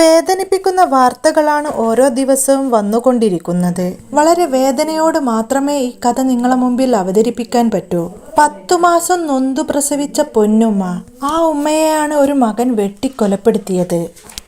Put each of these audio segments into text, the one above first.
വേദനിപ്പിക്കുന്ന വാർത്തകളാണ് ഓരോ ദിവസവും വന്നുകൊണ്ടിരിക്കുന്നത്. വളരെ വേദനയോട് മാത്രമേ ഈ കഥ നിങ്ങളെ മുമ്പിൽ അവതരിപ്പിക്കാൻ പറ്റൂ. പത്തു മാസം നൊന്തു പ്രസവിച്ച പൊന്നുമ്മ ആ ഉമ്മയെയാണ് ഒരു മകൻ വെട്ടിക്കൊലപ്പെടുത്തിയത്.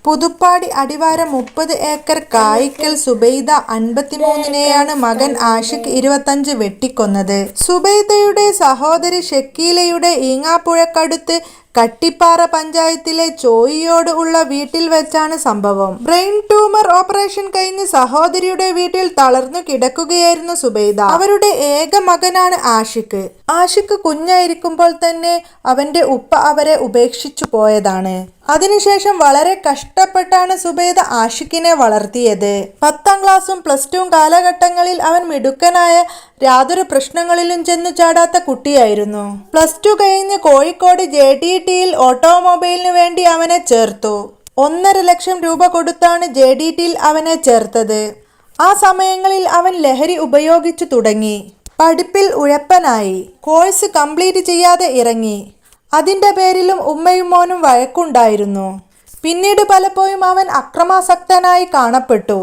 പുതുപ്പാടി അടിവാരം മുപ്പത് ഏക്കർ കായിക്കൽ സുബൈദ അൻപത്തിമൂന്നിനെയാണ് മകൻ ആഷിഖ് ഇരുപത്തഞ്ച് വെട്ടിക്കൊന്നത്. സുബൈദയുടെ സഹോദരി ഷക്കീലയുടെ ഈങ്ങാപ്പുഴക്കടുത്ത് കട്ടിപ്പാറ പഞ്ചായത്തിലെ ചോയിയോട് ഉള്ള വീട്ടിൽ വെച്ചാണ് സംഭവം. ബ്രെയിൻ ട്യൂമർ ഓപ്പറേഷൻ കഴിഞ്ഞ് സഹോദരിയുടെ വീട്ടിൽ തളർന്നു കിടക്കുകയായിരുന്നു സുബൈദ. അവരുടെ ഏക മകനാണ് ആഷിഖ്. ആഷിഖ് കുഞ്ഞായിരിക്കുമ്പോൾ തന്നെ അവന്റെ ഉപ്പ അവരെ ഉപേക്ഷിച്ചു പോയതാണ്. അതിനുശേഷം വളരെ കഷ്ടപ്പെട്ടാണ് സുബേദ ആഷിഖിനെ വളർത്തിയത്. പത്താം ക്ലാസ്സും പ്ലസ് ടുവും കാലഘട്ടങ്ങളിൽ അവൻ മിടുക്കനായ യാതൊരു പ്രശ്നങ്ങളിലും ചെന്നു ചാടാത്ത കുട്ടിയായിരുന്നു. പ്ലസ് ടു കഴിഞ്ഞ് കോഴിക്കോട് ജെ ഡി ടിയിൽ ഓട്ടോമൊബൈലിനു വേണ്ടി അവനെ ചേർത്തു. ഒന്നര ലക്ഷം രൂപ കൊടുത്താണ് ജെ ഡി ടിയിൽ അവനെ ചേർത്തത്. ആ സമയങ്ങളിൽ അവൻ ലഹരി ഉപയോഗിച്ചു തുടങ്ങി. പഠിപ്പിൽ ഉഴപ്പനായി. കോഴ്സ് കംപ്ലീറ്റ് ചെയ്യാതെ ഇറങ്ങി. അതിന്റെ പേരിലും ഉമ്മയും മോനും വഴക്കുണ്ടായിരുന്നു. പിന്നീട് പലപ്പോഴും അവൻ അക്രമാസക്തനായി കാണപ്പെട്ടു.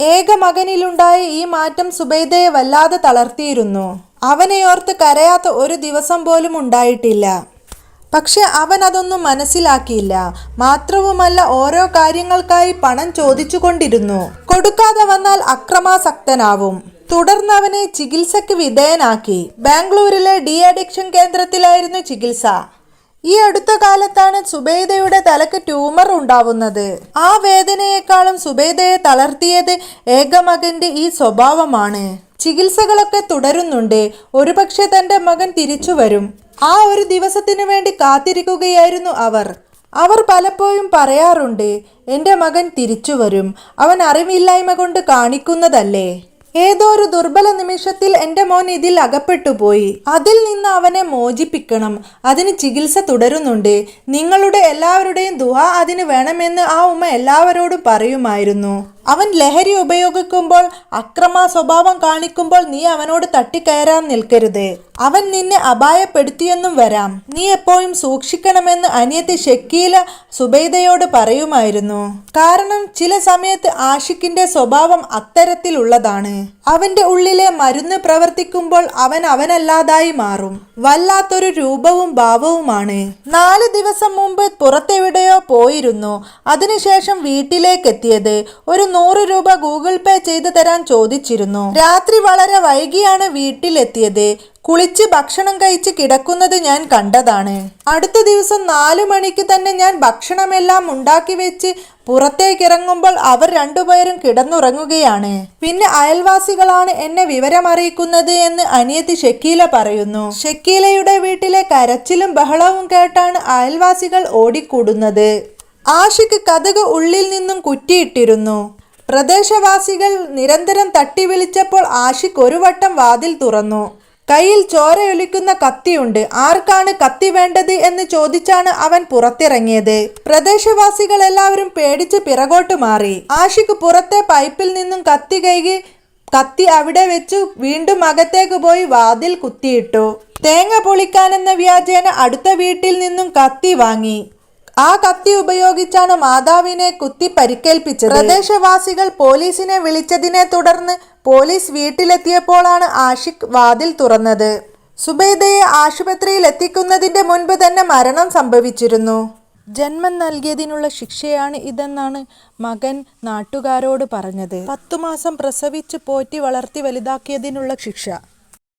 ഏക മകനിലുണ്ടായ ഈ മാറ്റം സുബൈദയെ വല്ലാതെ തളർത്തിയിരുന്നു. അവനെയോർത്ത് കരയാത്ത ഒരു ദിവസം പോലും ഉണ്ടായിട്ടില്ല. പക്ഷെ അവൻ അതൊന്നും മനസ്സിലാക്കിയില്ല. മാത്രവുമല്ല ഓരോ കാര്യങ്ങൾക്കായി പണം ചോദിച്ചു കൊണ്ടിരുന്നു കൊടുക്കാതെ വന്നാൽ അക്രമാസക്തനാവും. തുടർന്ന് അവനെ ചികിത്സയ്ക്ക് വിധേയനാക്കി. ബാംഗ്ലൂരിലെ ഡി അഡിക്ഷൻ കേന്ദ്രത്തിലായിരുന്നു ചികിത്സ. ഈ അടുത്ത കാലത്താണ് സുബേദയുടെ തലക്ക് ട്യൂമർ ഉണ്ടാവുന്നത്. ആ വേദനയെക്കാളും സുബേദയെ തളർത്തിയത് ഏകമകന്റെ ഈ സ്വഭാവമാണ്. ചികിത്സകളൊക്കെ തുടരുന്നുണ്ട്. ഒരുപക്ഷെ തന്റെ മകൻ തിരിച്ചു വരും. ആ ഒരു ദിവസത്തിനു വേണ്ടി കാത്തിരിക്കുകയായിരുന്നു അവർ. അവർ പലപ്പോഴും പറയാറുണ്ട് എന്റെ മകൻ തിരിച്ചു വരും. അവൻ അറിവില്ലായ്മ കൊണ്ട് കാണിക്കുന്നതല്ലേ? ഏതോ ഒരു ദുർബല നിമിഷത്തിൽ എന്റെ മോൻ ഇതിൽ അകപ്പെട്ടുപോയി അതിൽ നിന്ന് അവനെ മോചിപ്പിക്കണം. അതിന് ചികിത്സ തുടരുന്നുണ്ട്. നിങ്ങളുടെ എല്ലാവരുടെയും ദുഹ അതിന് വേണമെന്ന് ആ ഉമ്മ എല്ലാവരോടും പറയുമായിരുന്നു. അവൻ ലഹരി ഉപയോഗിക്കുമ്പോൾ അക്രമ സ്വഭാവം കാണിക്കുമ്പോൾ നീ അവനോട് തട്ടിക്കയറാൻ നിൽക്കരുത്. അവൻ നിന്നെ അപായപ്പെടുത്തിയെന്നും വരാം. നീ എപ്പോഴും സൂക്ഷിക്കണമെന്ന് അനിയത്തി ഷക്കീല സുബൈദയോട് പറയുമായിരുന്നു. കാരണം ചില സമയത്ത് ആഷിഖിന്റെ സ്വഭാവം അത്തരത്തിലുള്ളതാണ്. അവന്റെ ഉള്ളിലെ മരുന്ന് പ്രവർത്തിക്കുമ്പോൾ അവൻ അവനല്ലാതായി മാറും. വല്ലാത്തൊരു രൂപവും ഭാവവുമാണ്. നാല് ദിവസം മുമ്പ് പുറത്തെവിടെയോ പോയിരുന്നു. അതിനുശേഷം വീട്ടിലേക്കെത്തിയത് ഒരു നൂറ് രൂപ ഗൂഗിൾ പേ ചെയ്തു തരാൻ ചോദിച്ചിരുന്നു. രാത്രി വളരെ വൈകിയാണ് വീട്ടിലെത്തിയത്. കുളിച്ച് ഭക്ഷണം കഴിച്ച് കിടക്കുന്നത് ഞാൻ കണ്ടതാണ്. അടുത്ത ദിവസം നാലു മണിക്ക് തന്നെ ഞാൻ ഭക്ഷണമെല്ലാം ഉണ്ടാക്കി വെച്ച് പുറത്തേക്കിറങ്ങുമ്പോൾ അവർ രണ്ടുപേരും കിടന്നുറങ്ങുകയാണ്. പിന്നെ അയൽവാസികളാണ് എന്നെ വിവരമറിയിക്കുന്നത് എന്ന് അനിയത്തി ഷക്കീല പറയുന്നു. ഷക്കീലയുടെ വീട്ടിലെ കരച്ചിലും ബഹളവും കേട്ടാണ് അയൽവാസികൾ ഓടിക്കൂടുന്നത്. ആഷിക്ക് കഥക ഉള്ളിൽ നിന്നും കുറ്റിയിട്ടിരുന്നു. പ്രദേശവാസികൾ നിരന്തരം തട്ടി വിളിച്ചപ്പോൾ ആഷിഖ് ഒരു വട്ടം വാതിൽ തുറന്നു. കയ്യിൽ ചോരയൊലിക്കുന്ന കത്തിയുണ്ട്. ആർക്കാണ് കത്തി വേണ്ടത് എന്ന് ചോദിച്ചാണ് അവൻ പുറത്തിറങ്ങിയത്. പ്രദേശവാസികൾ എല്ലാവരും പേടിച്ച് പിറകോട്ട് മാറി. ആഷിഖ് പുറത്തെ പൈപ്പിൽ നിന്നും കത്തി കൈകി കത്തി അവിടെ വെച്ചു വീണ്ടും അകത്തേക്ക് പോയി വാതിൽ കുത്തിയിട്ടു. തേങ്ങ പൊളിക്കാനെന്ന വ്യാജേന അടുത്ത വീട്ടിൽ നിന്നും കത്തി വാങ്ങി. ആ കത്തി ഉപയോഗിച്ചാണ് മാതാവിനെ കുത്തി പരിക്കേൽപ്പിച്ചത്. പ്രദേശവാസികൾ പോലീസിനെ വിളിച്ചതിനെ തുടർന്ന് പോലീസ് വീട്ടിലെത്തിയപ്പോഴാണ് ആഷിഖ് വാതിൽ തുറന്നത്. സുബൈദയെ ആശുപത്രിയിൽ എത്തിക്കുന്നതിന്റെ മുൻപ് തന്നെ മരണം സംഭവിച്ചിരുന്നു. ജന്മം നൽകിയതിനുള്ള ശിക്ഷയാണ് ഇതെന്നാണ് മകൻ നാട്ടുകാരോട് പറഞ്ഞത്. പത്തു മാസം പ്രസവിച്ച് പോറ്റി വളർത്തി വലുതാക്കിയതിനുള്ള ശിക്ഷ.